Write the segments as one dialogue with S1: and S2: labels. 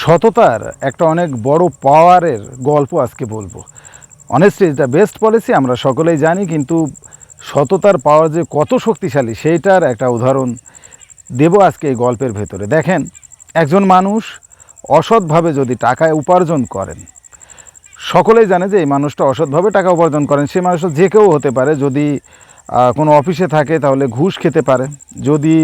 S1: সততার একটা অনেক বড় পাওয়ারের গল্প আজকে বলব। অনেস্টলি এটা বেস্ট পলিসি আমরা সকলেই জানি, কিন্তু সততার পাওয়ার যে কত শক্তিশালী, সেইটার একটা উদাহরণ দেব আজকে এই গল্পের ভেতরে। দেখেন, একজন মানুষ অসৎভাবে যদি টাকায় উপার্জন করেন, সকলেই জানে যে এই মানুষটা অসৎভাবে টাকা উপার্জন করেন। সেই মানুষটা যে কেউ হতে পারে, যদি কোনো অফিসে থাকে, তাহলে ঘুষ খেতে পারে। যদি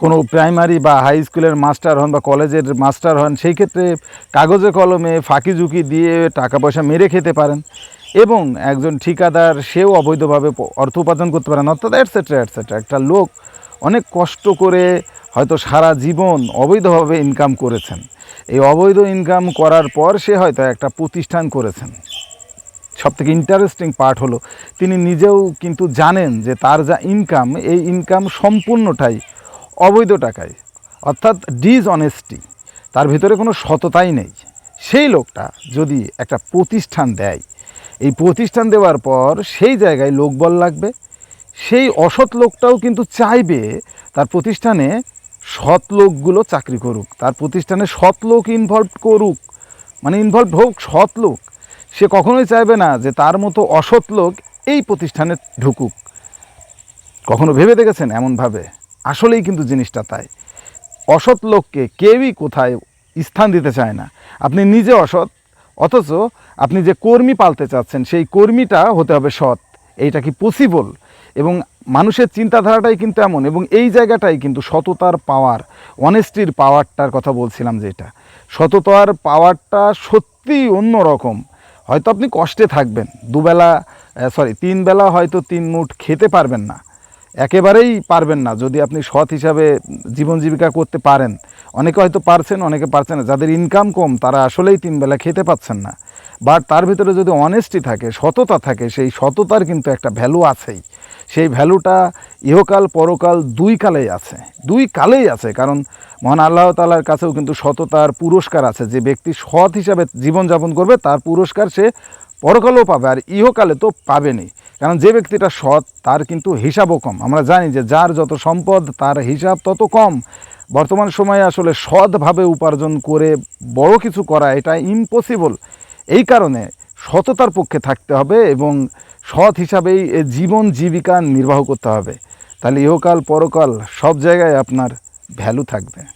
S1: কোনো প্রাইমারি বা হাই স্কুলের মাস্টার হন বা কলেজের মাস্টার হন, সেই ক্ষেত্রে কাগজে কলমে ফাঁকি ঝুঁকি দিয়ে টাকা পয়সা মেরে খেতে পারেন এবং একজন ঠিকাদার সেও অবৈধভাবে অর্থ উপার্জন করতে পারেন, অর্থাৎ অ্যাটসেট্রা অ্যাটসেট্রা একটা লোক অনেক কষ্ট করে হয়তো সারা জীবন অবৈধভাবে ইনকাম করেছেন। এই অবৈধ ইনকাম করার পর সে হয়তো একটা প্রতিষ্ঠান করেছেন। সবথেকে ইন্টারেস্টিং পার্ট হলো, তিনি নিজেও কিন্তু জানেন যে তার যা ইনকাম এই ইনকাম সম্পূর্ণটাই অবৈধ টাকায়, অর্থাৎ ডিসঅনেস্টি তার ভিতরে কোনো সততাই নেই। সেই লোকটা যদি একটা প্রতিষ্ঠান দেয়, এই প্রতিষ্ঠান দেওয়ার পর সেই জায়গায় লোকবল লাগবে, সেই অসৎ লোকটাও কিন্তু চাইবে তার প্রতিষ্ঠানে সৎ লোকগুলো চাকরি করুক, তার প্রতিষ্ঠানে সৎ লোক ইনভলভ করুক মানে ইনভলভ হোক, সৎ লোক। সে কখনোই চাইবে না যে তার মতো অসৎ লোক এই প্রতিষ্ঠানে ঢুকুক। কখনো ভেবে দেখেছেন এমনভাবে? আসলেই কিন্তু জিনিসটা তাই। অসৎ লোককে কেউই কোথায় স্থান দিতে চায় না। আপনি নিজে অসৎ, অথচ আপনি যে কর্মী পালতে চাচ্ছেন, সেই কর্মীটা হতে হবে সৎ। এইটা কি পসিবল এবং মানুষের চিন্তাধারাটাই কিন্তু এমন, এবং এই জায়গাটাই কিন্তু সততার পাওয়ার অনেস্টির পাওয়ারটার কথা বলছিলাম যেটা সততার পাওয়ারটা সত্যিই অন্য রকম হয়তো আপনি কষ্টে থাকবেন, দুবেলা সরি তিন বেলা হয়তো তিন মুঠ খেতে পারবেন না। একেবারেই পারবেন না যদি আপনি সৎ হিসাবে জীবন জীবিকা করতে পারেন। অনেকে হয়তো পারছেন, অনেকে পারছেন না। যাদের ইনকাম কম, তারা আসলেই তিন বেলা খেতে পাচ্ছেন না। বাট তার ভিতরে যদি অনেস্টি থাকে, সততা থাকে, সেই সততার কিন্তু একটা ভ্যালু আছেই। সেই ভ্যালুটা ইহকাল, পরকাল দুই কালেই আছে। দুই কালেই আছে, কারণ মহান আল্লাহ তালার কাছেও কিন্তু সততার পুরস্কার আছে। যে ব্যক্তি সৎ হিসাবে জীবনযাপন করবে, তার পুরস্কার সে পরকালেও পাবে, আর ইহকালে তো পাবেনই। কারণ যে ব্যক্তিটা সৎ, তার কিন্তু হিসাবও কম। আমরা জানি যে যার যত সম্পদ, তার হিসাব তত কম। বর্তমান সময়ে আসলে সৎভাবে উপার্জন করে বড় কিছু করা, এটা ইম্পসিবল এই কারণে সততার পক্ষে থাকতে হবে এবং সৎ হিসাবেই জীবন জীবিকা নির্বাহ করতে হবে। তাহলে ইহকাল, পরকাল সব জায়গায় আপনার ভ্যালু থাকবে।